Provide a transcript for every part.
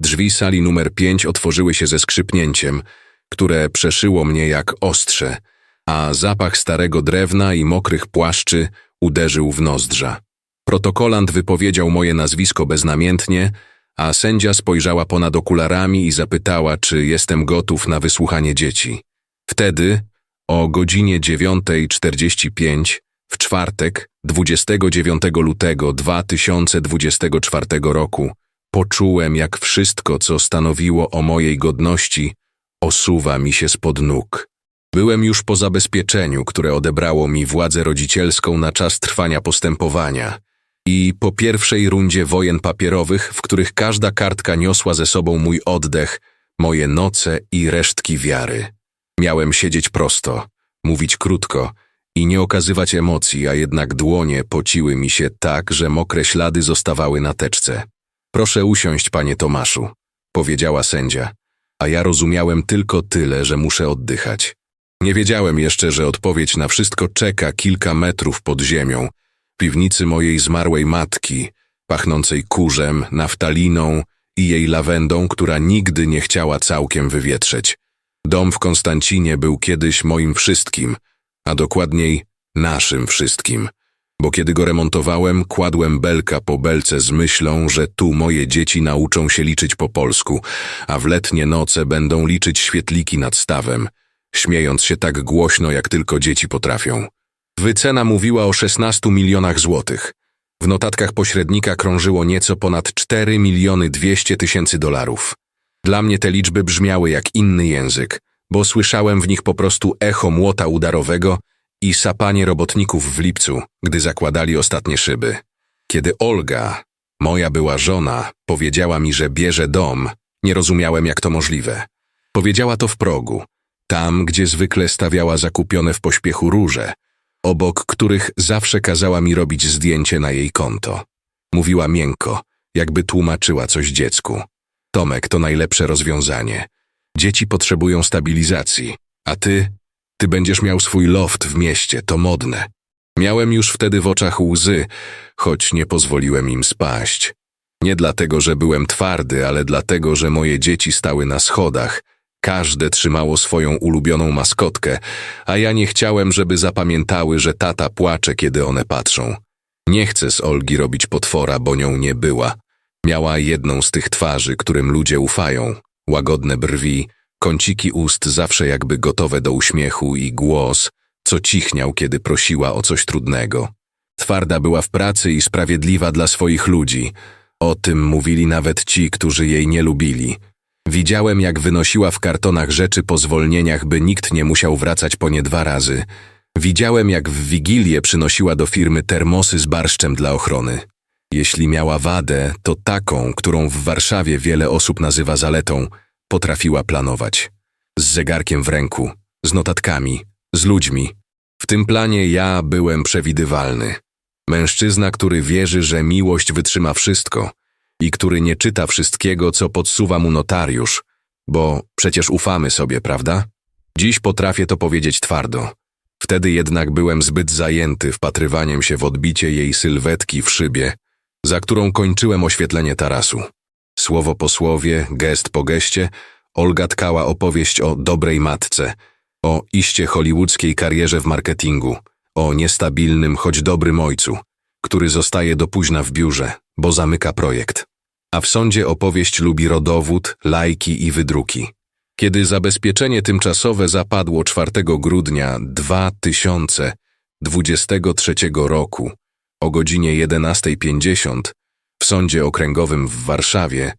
Drzwi sali numer pięć otworzyły się ze skrzypnięciem, które przeszyło mnie jak ostrze, a zapach starego drewna i mokrych płaszczy uderzył w nozdrza. Protokolant wypowiedział moje nazwisko beznamiętnie, a sędzia spojrzała ponad okularami i zapytała, czy jestem gotów na wysłuchanie dzieci. Wtedy, o godzinie 9.45, w czwartek, 29 lutego 2024 roku, poczułem, jak wszystko, co stanowiło o mojej godności, osuwa mi się spod nóg. Byłem już po zabezpieczeniu, które odebrało mi władzę rodzicielską na czas trwania postępowania i po pierwszej rundzie wojen papierowych, w których każda kartka niosła ze sobą mój oddech, moje noce i resztki wiary. Miałem siedzieć prosto, mówić krótko i nie okazywać emocji, a jednak dłonie pociły mi się tak, że mokre ślady zostawały na teczce. Proszę usiąść, panie Tomaszu, powiedziała sędzia, a ja rozumiałem tylko tyle, że muszę oddychać. Nie wiedziałem jeszcze, że odpowiedź na wszystko czeka kilka metrów pod ziemią, piwnicy mojej zmarłej matki, pachnącej kurzem, naftaliną i jej lawendą, która nigdy nie chciała całkiem wywietrzeć. Dom w Konstancinie był kiedyś moim wszystkim, a dokładniej naszym wszystkim, bo kiedy go remontowałem, kładłem belka po belce z myślą, że tu moje dzieci nauczą się liczyć po polsku, a w letnie noce będą liczyć świetliki nad stawem, śmiejąc się tak głośno, jak tylko dzieci potrafią. Wycena mówiła o 16 milionach złotych. W notatkach pośrednika krążyło nieco ponad 4 miliony 200 tysięcy dolarów. Dla mnie te liczby brzmiały jak inny język, bo słyszałem w nich po prostu echo młota udarowego i sapanie robotników w lipcu, gdy zakładali ostatnie szyby. Kiedy Olga, moja była żona, powiedziała mi, że bierze dom, nie rozumiałem, jak to możliwe. Powiedziała to w progu, tam, gdzie zwykle stawiała zakupione w pośpiechu róże, obok których zawsze kazała mi robić zdjęcie na jej konto. Mówiła miękko, jakby tłumaczyła coś dziecku. Tomek to najlepsze rozwiązanie. Dzieci potrzebują stabilizacji, a ty, ty będziesz miał swój loft w mieście, to modne. Miałem już wtedy w oczach łzy, choć nie pozwoliłem im spaść. Nie dlatego, że byłem twardy, ale dlatego, że moje dzieci stały na schodach. Każde trzymało swoją ulubioną maskotkę, a ja nie chciałem, żeby zapamiętały, że tata płacze, kiedy one patrzą. Nie chcę z Olgi robić potwora, bo nią nie była. Miała jedną z tych twarzy, którym ludzie ufają. Łagodne brwi, kąciki ust zawsze jakby gotowe do uśmiechu i głos, co cichniał, kiedy prosiła o coś trudnego. Twarda była w pracy i sprawiedliwa dla swoich ludzi. O tym mówili nawet ci, którzy jej nie lubili. Widziałem, jak wynosiła w kartonach rzeczy po zwolnieniach, by nikt nie musiał wracać po nie dwa razy. Widziałem, jak w Wigilię przynosiła do firmy termosy z barszczem dla ochrony. Jeśli miała wadę, to taką, którą w Warszawie wiele osób nazywa zaletą, potrafiła planować. Z zegarkiem w ręku, z notatkami, z ludźmi. W tym planie ja byłem przewidywalny. Mężczyzna, który wierzy, że miłość wytrzyma wszystko i który nie czyta wszystkiego, co podsuwa mu notariusz, bo przecież ufamy sobie, prawda? Dziś potrafię to powiedzieć twardo. Wtedy jednak byłem zbyt zajęty wpatrywaniem się w odbicie jej sylwetki w szybie, za którą kończyłem oświetlenie tarasu. Słowo po słowie, gest po geście, Olga tkała opowieść o dobrej matce, o iście hollywoodzkiej karierze w marketingu, o niestabilnym, choć dobrym ojcu, który zostaje do późna w biurze, bo zamyka projekt. A w sądzie opowieść lubi rodowód, lajki i wydruki. Kiedy zabezpieczenie tymczasowe zapadło 4 grudnia 2023 roku o godzinie 11.50 w sądzie okręgowym w Warszawie,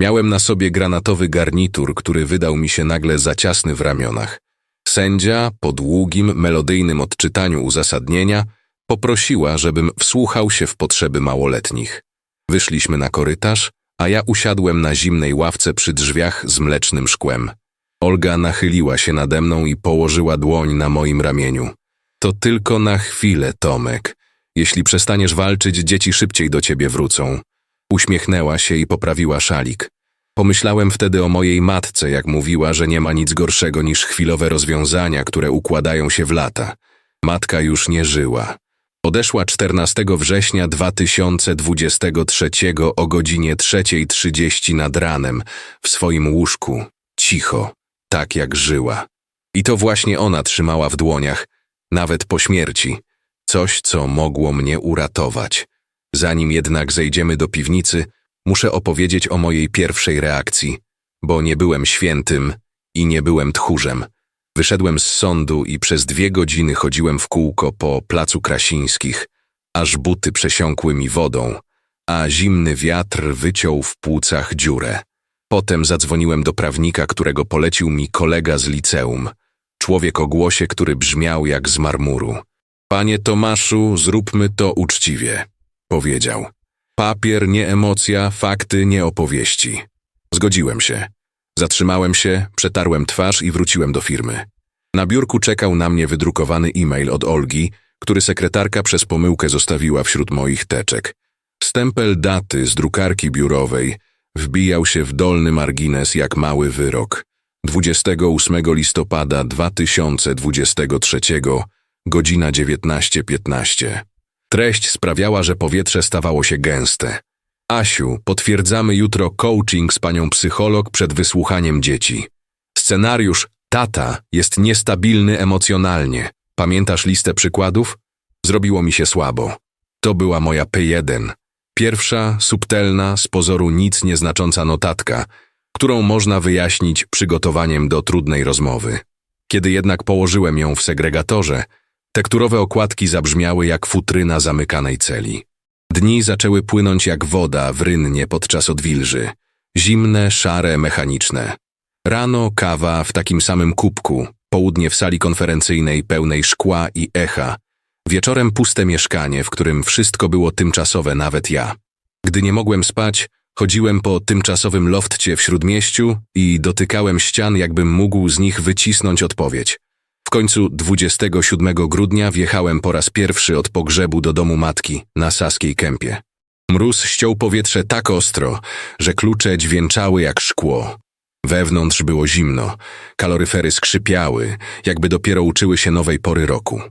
miałem na sobie granatowy garnitur, który wydał mi się nagle za ciasny w ramionach. Sędzia, po długim, melodyjnym odczytaniu uzasadnienia, poprosiła, żebym wsłuchał się w potrzeby małoletnich. Wyszliśmy na korytarz, a ja usiadłem na zimnej ławce przy drzwiach z mlecznym szkłem. Olga nachyliła się nade mną i położyła dłoń na moim ramieniu. To tylko na chwilę, Tomek. Jeśli przestaniesz walczyć, dzieci szybciej do ciebie wrócą. Uśmiechnęła się i poprawiła szalik. Pomyślałem wtedy o mojej matce, jak mówiła, że nie ma nic gorszego niż chwilowe rozwiązania, które układają się w lata. Matka już nie żyła. Odeszła 14 września 2023 o godzinie 3.30 nad ranem w swoim łóżku, cicho, tak jak żyła. I to właśnie ona trzymała w dłoniach, nawet po śmierci, coś, co mogło mnie uratować. Zanim jednak zejdziemy do piwnicy, muszę opowiedzieć o mojej pierwszej reakcji, bo nie byłem świętym i nie byłem tchórzem. Wyszedłem z sądu i przez dwie godziny chodziłem w kółko po placu Krasińskich, aż buty przesiąkły mi wodą, a zimny wiatr wyciął w płucach dziurę. Potem zadzwoniłem do prawnika, którego polecił mi kolega z liceum, człowiek o głosie, który brzmiał jak z marmuru. Panie Tomaszu, zróbmy to uczciwie, powiedział. Papier nie emocja, fakty nie opowieści. Zgodziłem się. Zatrzymałem się, przetarłem twarz i wróciłem do firmy. Na biurku czekał na mnie wydrukowany e-mail od Olgi, który sekretarka przez pomyłkę zostawiła wśród moich teczek. Stempel daty z drukarki biurowej wbijał się w dolny margines jak mały wyrok. 28 listopada 2023, godzina 19.15. Treść sprawiała, że powietrze stawało się gęste. Asiu, potwierdzamy jutro coaching z panią psycholog przed wysłuchaniem dzieci. Scenariusz tata jest niestabilny emocjonalnie. Pamiętasz listę przykładów? Zrobiło mi się słabo. To była moja P1. Pierwsza, subtelna, z pozoru nic nieznacząca notatka, którą można wyjaśnić przygotowaniem do trudnej rozmowy. Kiedy jednak położyłem ją w segregatorze, tekturowe okładki zabrzmiały jak futryna zamykanej celi. Dni zaczęły płynąć jak woda w rynnie podczas odwilży. Zimne, szare, mechaniczne. Rano kawa w takim samym kubku, południe w sali konferencyjnej pełnej szkła i echa. Wieczorem puste mieszkanie, w którym wszystko było tymczasowe, nawet ja. Gdy nie mogłem spać, chodziłem po tymczasowym loftcie w śródmieściu i dotykałem ścian, jakbym mógł z nich wycisnąć odpowiedź. Końcu 27 grudnia wjechałem po raz pierwszy od pogrzebu do domu matki na Saskiej Kępie. Mróz ściął powietrze tak ostro, że klucze dźwięczały jak szkło. Wewnątrz było zimno, kaloryfery skrzypiały, jakby dopiero uczyły się nowej pory roku.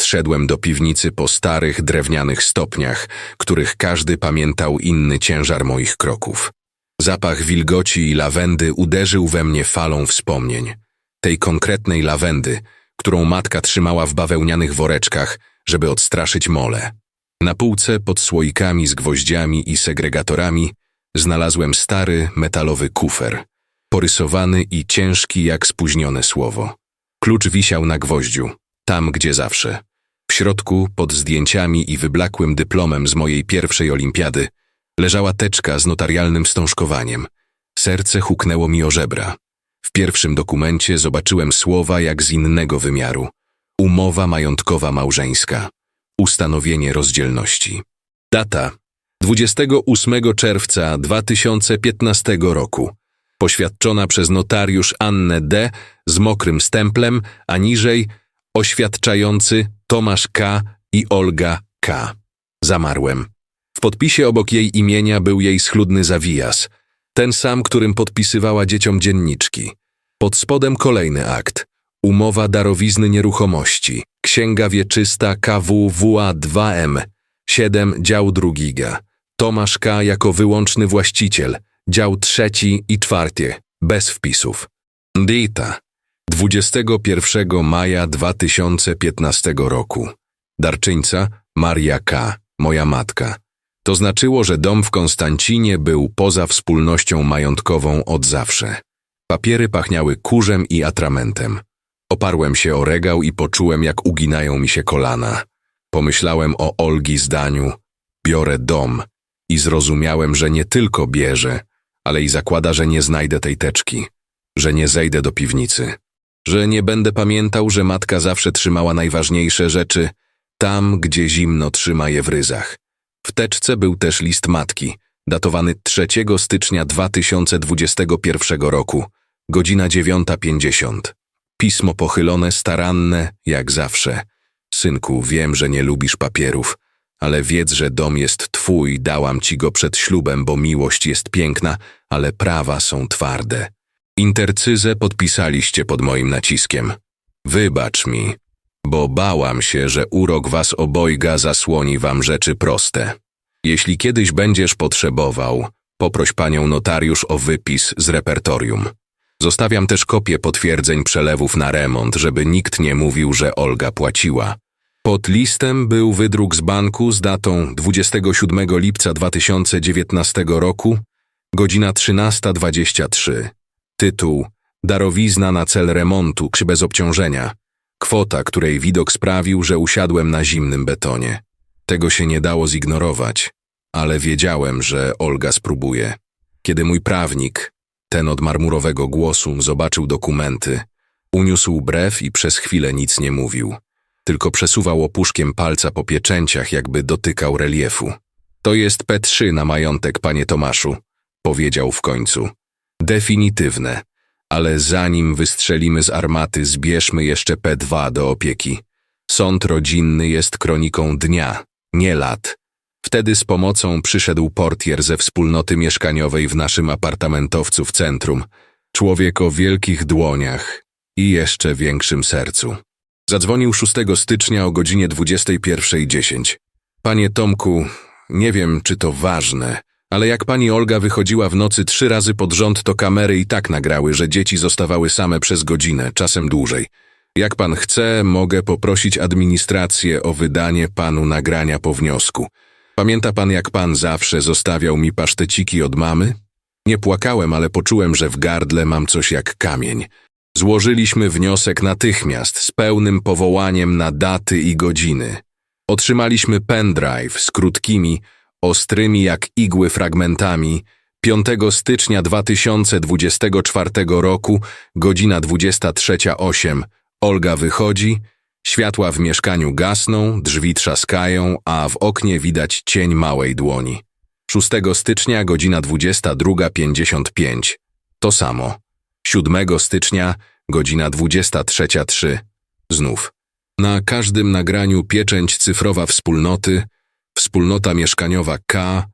Zszedłem do piwnicy po starych, drewnianych stopniach, których każdy pamiętał inny ciężar moich kroków. Zapach wilgoci i lawendy uderzył we mnie falą wspomnień. Tej konkretnej lawendy, którą matka trzymała w bawełnianych woreczkach, żeby odstraszyć mole. Na półce pod słoikami z gwoździami i segregatorami znalazłem stary, metalowy kufer, porysowany i ciężki jak spóźnione słowo. Klucz wisiał na gwoździu, tam gdzie zawsze. W środku, pod zdjęciami i wyblakłym dyplomem z mojej pierwszej olimpiady, leżała teczka z notarialnym wstążkowaniem. Serce huknęło mi o żebra. W pierwszym dokumencie zobaczyłem słowa jak z innego wymiaru. Umowa majątkowa małżeńska. Ustanowienie rozdzielności. Data 28 czerwca 2015 roku. Poświadczona przez notariusz Annę D. z mokrym stemplem, a niżej oświadczający Tomasz K. i Olga K. Zamarłem. W podpisie obok jej imienia był jej schludny zawijas, ten sam, którym podpisywała dzieciom dzienniczki. Pod spodem kolejny akt. Umowa darowizny nieruchomości. Księga wieczysta KWWA 2M. 7 dział drugiga. Tomasz K. jako wyłączny właściciel. Dział trzeci i czwarty. Bez wpisów. Dita. 21 maja 2015 roku. Darczyńca Maria K., moja matka. To znaczyło, że dom w Konstancinie był poza wspólnością majątkową od zawsze. Papiery pachniały kurzem i atramentem. Oparłem się o regał i poczułem, jak uginają mi się kolana. Pomyślałem o Olgi zdaniu, biorę dom i zrozumiałem, że nie tylko bierze, ale i zakłada, że nie znajdę tej teczki, że nie zejdę do piwnicy że nie będę pamiętał, że matka zawsze trzymała najważniejsze rzeczy tam, gdzie zimno trzyma je w ryzach. W teczce był też list matki, datowany 3 stycznia 2021 roku, godzina 9.50. Pismo pochylone, staranne, jak zawsze. Synku, wiem, że nie lubisz papierów, ale wiedz, że dom jest twój, dałam ci go przed ślubem, bo miłość jest piękna, ale prawa są twarde. Intercyzę podpisaliście pod moim naciskiem. Wybacz mi, bo bałam się, że urok was obojga zasłoni wam rzeczy proste. Jeśli kiedyś będziesz potrzebował, poproś panią notariusz o wypis z repertorium. Zostawiam też kopię potwierdzeń przelewów na remont, żeby nikt nie mówił, że Olga płaciła. Pod listem był wydruk z banku z datą 27 lipca 2019 roku, godzina 13.23. Tytuł Darowizna na cel remontu czy bez obciążenia. Kwota, której widok sprawił, że usiadłem na zimnym betonie. Tego się nie dało zignorować, ale wiedziałem, że Olga spróbuje. Kiedy mój prawnik, ten od marmurowego głosu, zobaczył dokumenty, uniósł brew i przez chwilę nic nie mówił. Tylko przesuwał opuszkiem palca po pieczęciach, jakby dotykał reliefu. To jest P3 na majątek, panie Tomaszu, powiedział w końcu. Definitywne, ale zanim wystrzelimy z armaty, zbierzmy jeszcze P2 do opieki. Sąd rodzinny jest kroniką dnia, nie lat. Wtedy z pomocą przyszedł portier ze wspólnoty mieszkaniowej w naszym apartamentowcu w centrum. Człowiek o wielkich dłoniach i jeszcze większym sercu. Zadzwonił 6 stycznia o godzinie 21.10. Panie Tomku, nie wiem, czy to ważne, ale jak pani Olga wychodziła w nocy trzy razy pod rząd, to kamery i tak nagrały, że dzieci zostawały same przez godzinę, czasem dłużej. Jak pan chce, mogę poprosić administrację o wydanie panu nagrania po wniosku. Pamięta pan, jak pan zawsze zostawiał mi paszteciki od mamy? Nie płakałem, ale poczułem, że w gardle mam coś jak kamień. Złożyliśmy wniosek natychmiast, z pełnym powołaniem na daty i godziny. Otrzymaliśmy pendrive z krótkimi, ostrymi jak igły fragmentami 5 stycznia 2024 roku, godzina 23.08. Olga wychodzi, światła w mieszkaniu gasną, drzwi trzaskają, a w oknie widać cień małej dłoni. 6 stycznia, godzina 22.55. To samo. 7 stycznia, godzina 23.03. Znów. Na każdym nagraniu pieczęć cyfrowa wspólnoty, wspólnota mieszkaniowa K,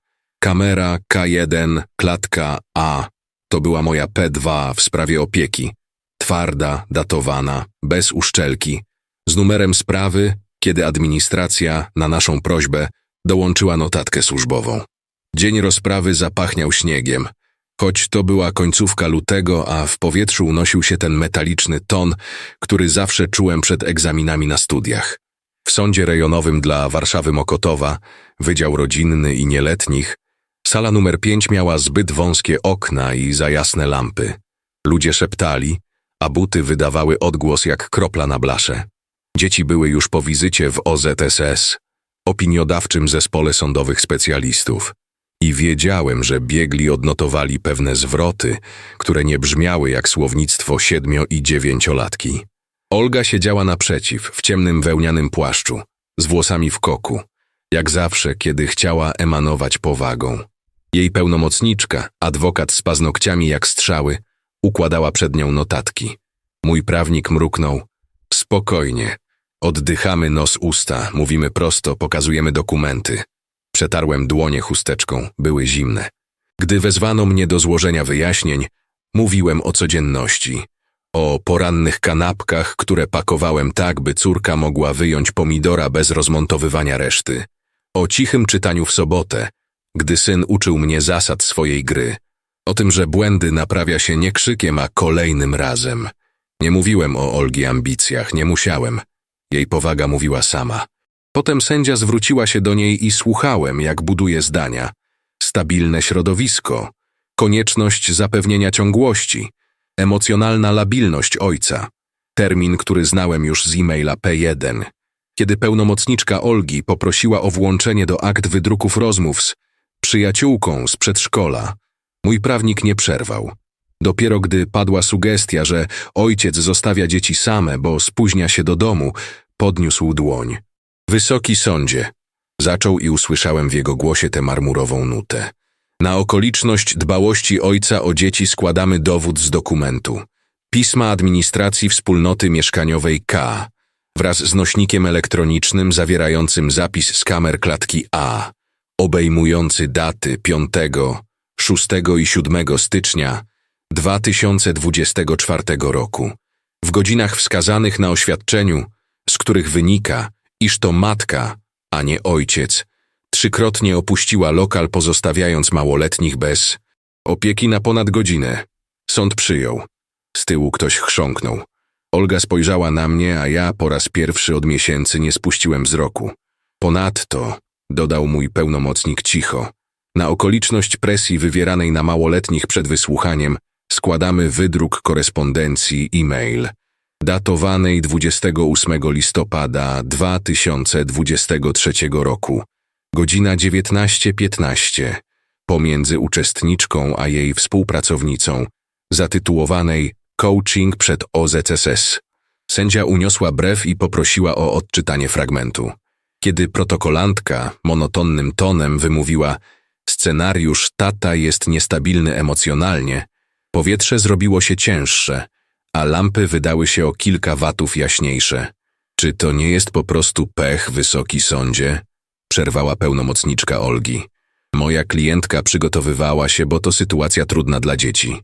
kamera K1, klatka A. To była moja P2 w sprawie opieki. Twarda, datowana, bez uszczelki, z numerem sprawy, kiedy administracja, na naszą prośbę, dołączyła notatkę służbową. Dzień rozprawy zapachniał śniegiem. Choć to była końcówka lutego, a w powietrzu unosił się ten metaliczny ton, który zawsze czułem przed egzaminami na studiach. W sądzie rejonowym dla Warszawy Mokotowa, Wydział Rodzinny i Nieletnich, sala numer pięć miała zbyt wąskie okna i za jasne lampy. Ludzie szeptali, a buty wydawały odgłos jak kropla na blasze. Dzieci były już po wizycie w OZSS, opiniodawczym zespole sądowych specjalistów. I wiedziałem, że biegli odnotowali pewne zwroty, które nie brzmiały jak słownictwo siedmio- i dziewięciolatki. Olga siedziała naprzeciw, w ciemnym wełnianym płaszczu, z włosami w koku, jak zawsze, kiedy chciała emanować powagą. Jej pełnomocniczka, adwokat z paznokciami jak strzały, układała przed nią notatki. Mój prawnik mruknął. Spokojnie. Oddychamy nos usta, mówimy prosto, pokazujemy dokumenty. Przetarłem dłonie chusteczką, były zimne. Gdy wezwano mnie do złożenia wyjaśnień, mówiłem o codzienności, o porannych kanapkach, które pakowałem tak, by córka mogła wyjąć pomidora bez rozmontowywania reszty, o cichym czytaniu w sobotę, gdy syn uczył mnie zasad swojej gry, o tym, że błędy naprawia się nie krzykiem, a kolejnym razem. Nie mówiłem o Olgi ambicjach, nie musiałem. Jej powaga mówiła sama. Potem sędzia zwróciła się do niej i słuchałem, jak buduje zdania. Stabilne środowisko, konieczność zapewnienia ciągłości, emocjonalna labilność ojca. Termin, który znałem już z e-maila P1. Kiedy pełnomocniczka Olgi poprosiła o włączenie do akt wydruków rozmów z przyjaciółką z przedszkola, mój prawnik nie przerwał. Dopiero gdy padła sugestia, że ojciec zostawia dzieci same, bo spóźnia się do domu, podniósł dłoń. Wysoki sądzie. Zaczął i usłyszałem w jego głosie tę marmurową nutę. Na okoliczność dbałości ojca o dzieci składamy dowód z dokumentu. Pisma administracji wspólnoty mieszkaniowej K wraz z nośnikiem elektronicznym zawierającym zapis z kamer klatki A, obejmujący daty 5, 6 i 7 stycznia 2024 roku. W godzinach wskazanych na oświadczeniu z których wynika, iż to matka, a nie ojciec, trzykrotnie opuściła lokal, pozostawiając małoletnich bez opieki na ponad godzinę. Sąd przyjął. Z tyłu ktoś chrząknął. Olga spojrzała na mnie, a ja po raz pierwszy od miesięcy nie spuściłem wzroku. Ponadto, dodał mój pełnomocnik cicho, na okoliczność presji wywieranej na małoletnich przed wysłuchaniem składamy wydruk korespondencji e-mail datowanej 28 listopada 2023 roku, godzina 19.15, pomiędzy uczestniczką a jej współpracownicą, zatytułowanej Coaching przed OZSS. Sędzia uniosła brew i poprosiła o odczytanie fragmentu. Kiedy protokolantka monotonnym tonem wymówiła scenariusz tata jest niestabilny emocjonalnie, powietrze zrobiło się cięższe, a lampy wydały się o kilka watów jaśniejsze. Czy to nie jest po prostu pech, wysoki sądzie? Przerwała pełnomocniczka Olgi. Moja klientka przygotowywała się, bo to sytuacja trudna dla dzieci.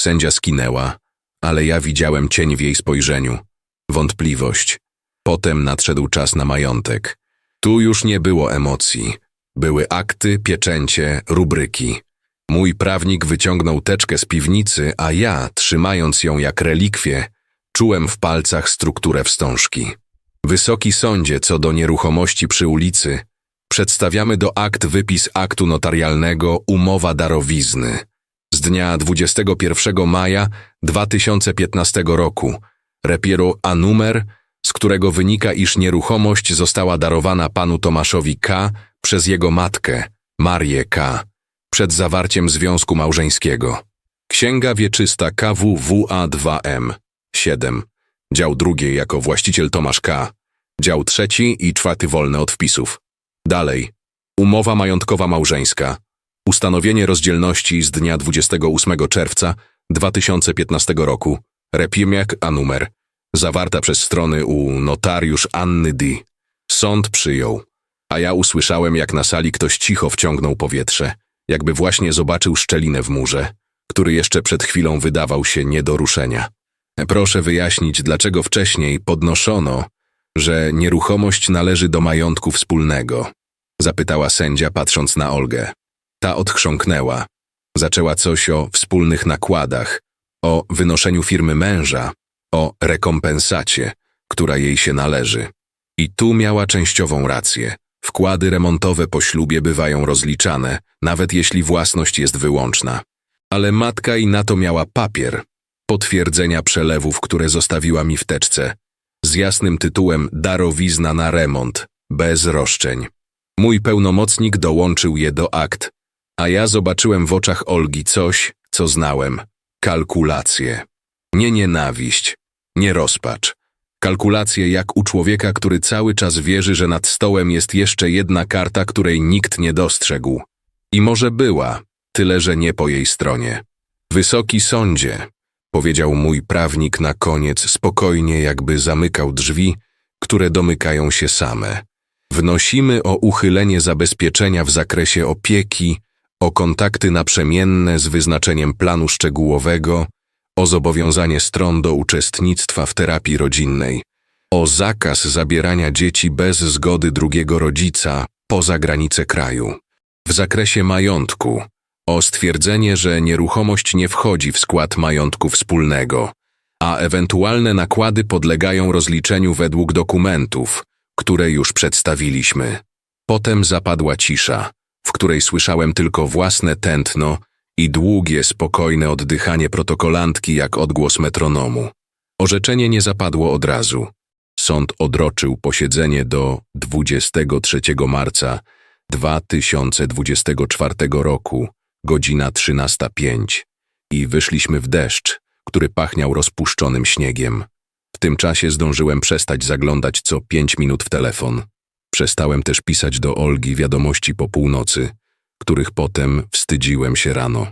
Sędzia skinęła, ale ja widziałem cień w jej spojrzeniu. Wątpliwość. Potem nadszedł czas na majątek. Tu już nie było emocji. Były akty, pieczęcie, rubryki. Mój prawnik wyciągnął teczkę z piwnicy, a ja, trzymając ją jak relikwię, czułem w palcach strukturę wstążki. Wysoki sądzie co do nieruchomości przy ulicy, przedstawiamy do akt wypis aktu notarialnego umowa darowizny z dnia 21 maja 2015 roku, repiero a numer, z którego wynika, iż nieruchomość została darowana panu Tomaszowi K. przez jego matkę, Marię K przed zawarciem związku małżeńskiego. Księga wieczysta KWWA2M 7. Dział drugi jako właściciel Tomasz K. Dział trzeci i czwarty wolne od wpisów. Dalej. Umowa majątkowa małżeńska. Ustanowienie rozdzielności z dnia 28 czerwca 2015 roku. Repimiak a numer. Zawarta przez strony u notariusz Anny D. Sąd przyjął. A ja usłyszałem, jak na sali ktoś cicho wciągnął powietrze jakby właśnie zobaczył szczelinę w murze, który jeszcze przed chwilą wydawał się nie do ruszenia. Proszę wyjaśnić, dlaczego wcześniej podnoszono, że nieruchomość należy do majątku wspólnego, zapytała sędzia patrząc na Olgę. Ta odchrząknęła. Zaczęła coś o wspólnych nakładach, o wynoszeniu firmy męża, o rekompensacie, która jej się należy. I tu miała częściową rację. Wkłady remontowe po ślubie bywają rozliczane, nawet jeśli własność jest wyłączna. Ale matka i na to miała papier, potwierdzenia przelewów, które zostawiła mi w teczce, z jasnym tytułem darowizna na remont, bez roszczeń. Mój pełnomocnik dołączył je do akt, a ja zobaczyłem w oczach Olgi coś, co znałem. Kalkulacje. Nie nienawiść, nie rozpacz, Kalkulacje jak u człowieka, który cały czas wierzy, że nad stołem jest jeszcze jedna karta, której nikt nie dostrzegł. I może była, tyle że nie po jej stronie. Wysoki sądzie, powiedział mój prawnik na koniec, spokojnie jakby zamykał drzwi, które domykają się same. Wnosimy o uchylenie zabezpieczenia w zakresie opieki, o kontakty naprzemienne z wyznaczeniem planu szczegółowego, o zobowiązanie stron do uczestnictwa w terapii rodzinnej, o zakaz zabierania dzieci bez zgody drugiego rodzica poza granice kraju, w zakresie majątku, o stwierdzenie, że nieruchomość nie wchodzi w skład majątku wspólnego, a ewentualne nakłady podlegają rozliczeniu według dokumentów, które już przedstawiliśmy. Potem zapadła cisza, w której słyszałem tylko własne tętno i długie, spokojne oddychanie protokolantki jak odgłos metronomu. Orzeczenie nie zapadło od razu. Sąd odroczył posiedzenie do 23 marca 2024 roku, godzina 13.05 i wyszliśmy w deszcz, który pachniał rozpuszczonym śniegiem. W tym czasie zdążyłem przestać zaglądać co pięć minut w telefon. Przestałem też pisać do Olgi wiadomości po północy, których potem wstydziłem się rano.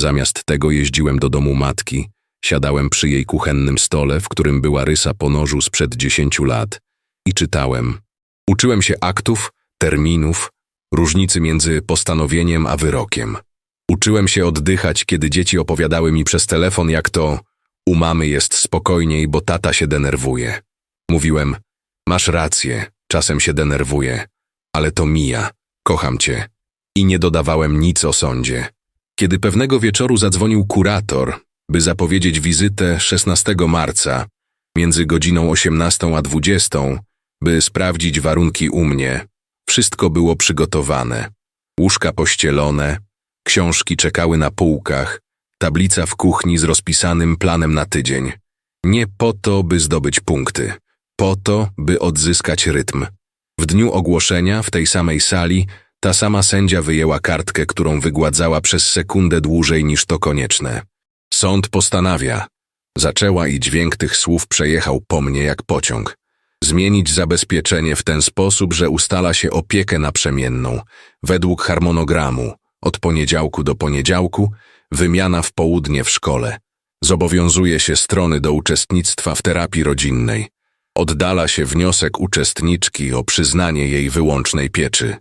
Zamiast tego jeździłem do domu matki, siadałem przy jej kuchennym stole, w którym była rysa po nożu sprzed dziesięciu lat i czytałem. Uczyłem się aktów, terminów, różnicy między postanowieniem a wyrokiem. Uczyłem się oddychać, kiedy dzieci opowiadały mi przez telefon, jak to u mamy jest spokojniej, bo tata się denerwuje. Mówiłem, Masz rację, czasem się denerwuję, ale to mija. Kocham cię. I nie dodawałem nic o sądzie. Kiedy pewnego wieczoru zadzwonił kurator, by zapowiedzieć wizytę 16 marca, między godziną 18 a 20, by sprawdzić warunki u mnie, wszystko było przygotowane. Łóżka pościelone, książki czekały na półkach, tablica w kuchni z rozpisanym planem na tydzień. Nie po to, by zdobyć punkty, po to, by odzyskać rytm. W dniu ogłoszenia, w tej samej sali, ta sama sędzia wyjęła kartkę, którą wygładzała przez sekundę dłużej niż to konieczne. Sąd postanawia. Zaczęła i dźwięk tych słów przejechał po mnie jak pociąg. Zmienić zabezpieczenie w ten sposób, że ustala się opiekę naprzemienną, według harmonogramu, od poniedziałku do poniedziałku, wymiana w południe w szkole. Zobowiązuje się strony do uczestnictwa w terapii rodzinnej. Oddala się wniosek uczestniczki o przyznanie jej wyłącznej pieczy.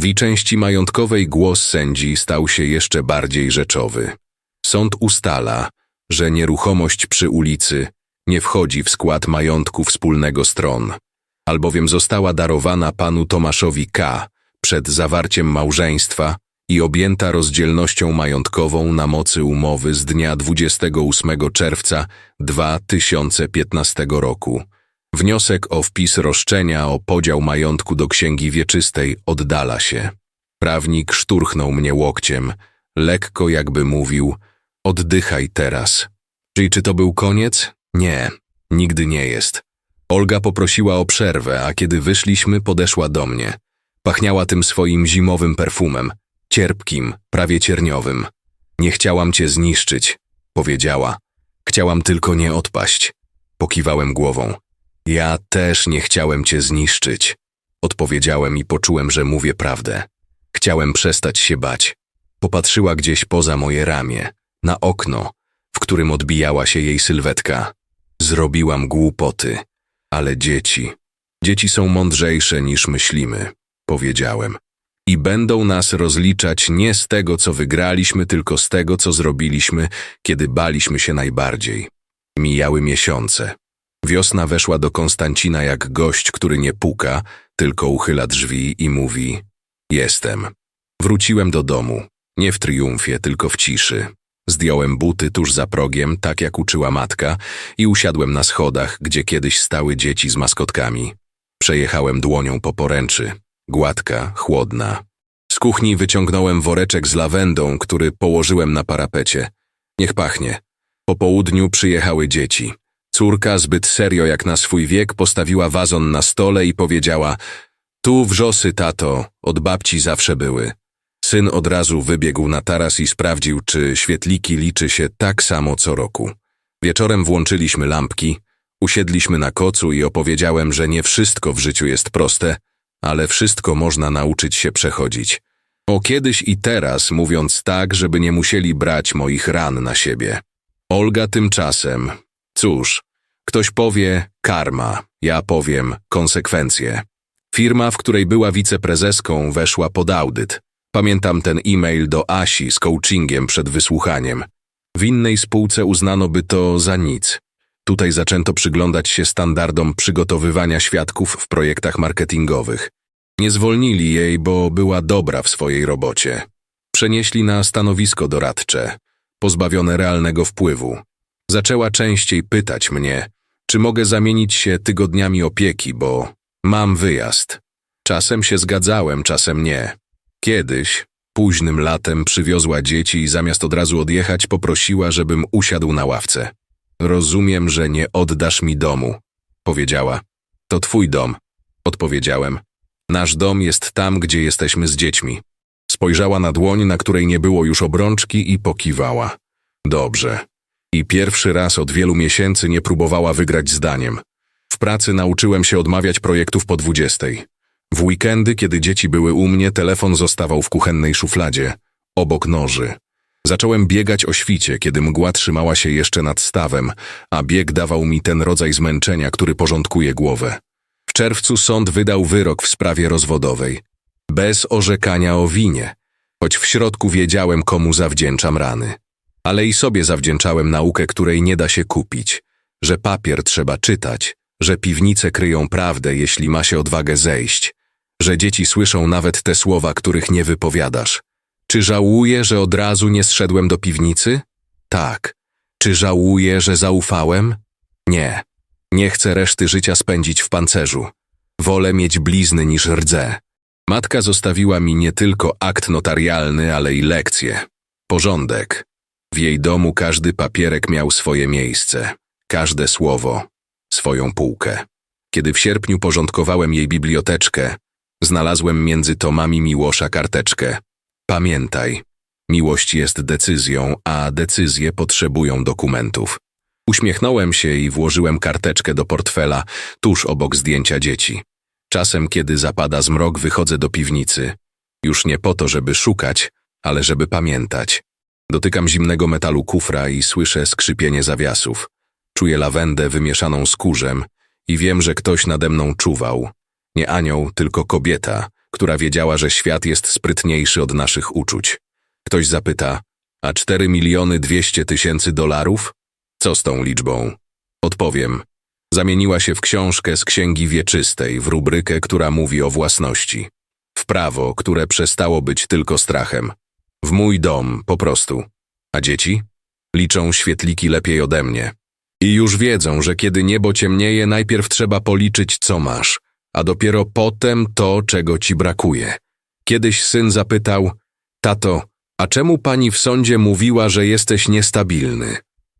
W części majątkowej głos sędzi stał się jeszcze bardziej rzeczowy. Sąd ustala, że nieruchomość przy ulicy nie wchodzi w skład majątku wspólnego stron, albowiem została darowana panu Tomaszowi K. przed zawarciem małżeństwa i objęta rozdzielnością majątkową na mocy umowy z dnia 28 czerwca 2015 roku. Wniosek o wpis roszczenia o podział majątku do księgi wieczystej oddala się. Prawnik szturchnął mnie łokciem, lekko jakby mówił: Oddychaj teraz. Czyli czy to był koniec? Nie, nigdy nie jest. Olga poprosiła o przerwę, a kiedy wyszliśmy, podeszła do mnie. Pachniała tym swoim zimowym perfumem, cierpkim, prawie cierniowym. Nie chciałam cię zniszczyć, powiedziała. Chciałam tylko nie odpaść. Pokiwałem głową. Ja też nie chciałem cię zniszczyć. Odpowiedziałem i poczułem, że mówię prawdę. Chciałem przestać się bać. Popatrzyła gdzieś poza moje ramię, na okno, w którym odbijała się jej sylwetka. Zrobiłam głupoty, ale dzieci. Dzieci są mądrzejsze niż myślimy, powiedziałem. I będą nas rozliczać nie z tego, co wygraliśmy, tylko z tego, co zrobiliśmy, kiedy baliśmy się najbardziej. Mijały miesiące. Wiosna weszła do Konstancina jak gość, który nie puka, tylko uchyla drzwi i mówi: Jestem. Wróciłem do domu. Nie w triumfie, tylko w ciszy. Zdjąłem buty tuż za progiem, tak jak uczyła matka, i usiadłem na schodach, gdzie kiedyś stały dzieci z maskotkami. Przejechałem dłonią po poręczy. Gładka, chłodna. Z kuchni wyciągnąłem woreczek z lawendą, który położyłem na parapecie. Niech pachnie. Po południu przyjechały dzieci. Córka, zbyt serio jak na swój wiek, postawiła wazon na stole i powiedziała Tu wrzosy, tato, od babci zawsze były. Syn od razu wybiegł na taras i sprawdził, czy świetliki liczy się tak samo co roku. Wieczorem włączyliśmy lampki, usiedliśmy na kocu i opowiedziałem, że nie wszystko w życiu jest proste, ale wszystko można nauczyć się przechodzić. O kiedyś i teraz, mówiąc tak, żeby nie musieli brać moich ran na siebie. Olga tymczasem, cóż, ktoś powie karma, ja powiem konsekwencje. Firma, w której była wiceprezeską, weszła pod audyt. Pamiętam ten e-mail do Asi z coachingiem przed wysłuchaniem. W innej spółce uznano by to za nic. Tutaj zaczęto przyglądać się standardom przygotowywania świadków w projektach marketingowych. Nie zwolnili jej, bo była dobra w swojej robocie. Przenieśli na stanowisko doradcze, pozbawione realnego wpływu. Zaczęła częściej pytać mnie, czy mogę zamienić się tygodniami opieki, bo mam wyjazd. Czasem się zgadzałem, czasem nie. Kiedyś, późnym latem, przywiozła dzieci i zamiast od razu odjechać, poprosiła, żebym usiadł na ławce. Rozumiem, że nie oddasz mi domu, powiedziała. To twój dom, odpowiedziałem. Nasz dom jest tam, gdzie jesteśmy z dziećmi. Spojrzała na dłoń, na której nie było już obrączki i pokiwała. Dobrze. I pierwszy raz od wielu miesięcy nie próbowała wygrać zdaniem. W pracy nauczyłem się odmawiać projektów po dwudziestej. W weekendy, kiedy dzieci były u mnie, telefon zostawał w kuchennej szufladzie, obok noży. Zacząłem biegać o świcie, kiedy mgła trzymała się jeszcze nad stawem, a bieg dawał mi ten rodzaj zmęczenia, który porządkuje głowę. W czerwcu sąd wydał wyrok w sprawie rozwodowej. Bez orzekania o winie, choć w środku wiedziałem, komu zawdzięczam rany. Ale i sobie zawdzięczałem naukę, której nie da się kupić, że papier trzeba czytać, że piwnice kryją prawdę, jeśli ma się odwagę zejść, że dzieci słyszą nawet te słowa, których nie wypowiadasz. Czy żałuję, że od razu nie zszedłem do piwnicy? Tak. Czy żałuję, że zaufałem? Nie. Nie chcę reszty życia spędzić w pancerzu. Wolę mieć blizny niż rdze. Matka zostawiła mi nie tylko akt notarialny, ale i lekcje. Porządek. W jej domu każdy papierek miał swoje miejsce, każde słowo, swoją półkę. Kiedy w sierpniu porządkowałem jej biblioteczkę, znalazłem między tomami Miłosza karteczkę. Pamiętaj, miłość jest decyzją, a decyzje potrzebują dokumentów. Uśmiechnąłem się i włożyłem karteczkę do portfela tuż obok zdjęcia dzieci. Czasem, kiedy zapada zmrok, wychodzę do piwnicy. Już nie po to, żeby szukać, ale żeby pamiętać. Dotykam zimnego metalu kufra i słyszę skrzypienie zawiasów. Czuję lawendę wymieszaną z kurzem i wiem, że ktoś nade mną czuwał. Nie anioł, tylko kobieta, która wiedziała, że świat jest sprytniejszy od naszych uczuć. Ktoś zapyta, a 4 miliony 200 tysięcy dolarów? Co z tą liczbą? Odpowiem. Zamieniła się w książkę z księgi wieczystej, w rubrykę, która mówi o własności. W prawo, które przestało być tylko strachem. W mój dom, po prostu. A dzieci? Liczą świetliki lepiej ode mnie. I już wiedzą, że kiedy niebo ciemnieje, najpierw trzeba policzyć, co masz, a dopiero potem to, czego ci brakuje. Kiedyś syn zapytał, tato, a czemu pani w sądzie mówiła, że jesteś niestabilny?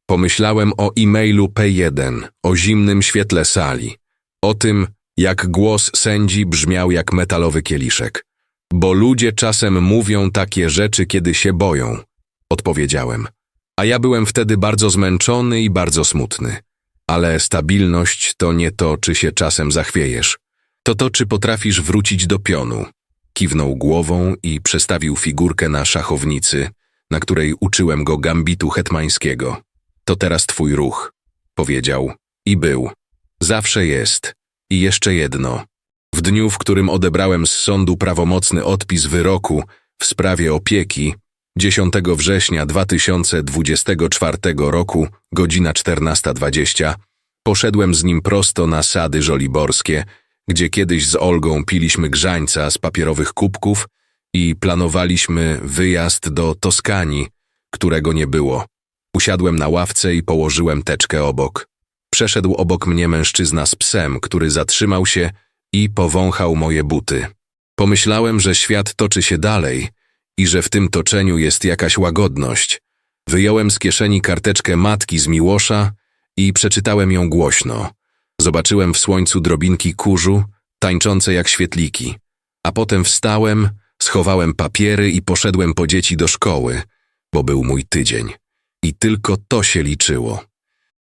Pomyślałem o e-mailu P1, o zimnym świetle sali, o tym, jak głos sędzi brzmiał jak metalowy kieliszek. Bo ludzie czasem mówią takie rzeczy, kiedy się boją, odpowiedziałem. A ja byłem wtedy bardzo zmęczony i bardzo smutny. Ale stabilność to nie to, czy się czasem zachwiejesz. To to, czy potrafisz wrócić do pionu. Kiwnął głową i przestawił figurkę na szachownicy, na której uczyłem go gambitu hetmańskiego. To teraz twój ruch, powiedział. I był. Zawsze jest. I jeszcze jedno. W dniu, w którym odebrałem z sądu prawomocny odpis wyroku w sprawie opieki, 10 września 2024 roku, godzina 14.20, poszedłem z nim prosto na sady żoliborskie, gdzie kiedyś z Olgą piliśmy grzańca z papierowych kubków i planowaliśmy wyjazd do Toskanii, którego nie było. Usiadłem na ławce i położyłem teczkę obok. Przeszedł obok mnie mężczyzna z psem, który zatrzymał się i powąchał moje buty. Pomyślałem, że świat toczy się dalej i że w tym toczeniu jest jakaś łagodność. Wyjąłem z kieszeni karteczkę matki z Miłosza i przeczytałem ją głośno. Zobaczyłem w słońcu drobinki kurzu, tańczące jak świetliki. A potem wstałem, schowałem papiery i poszedłem po dzieci do szkoły, bo był mój tydzień. I tylko to się liczyło.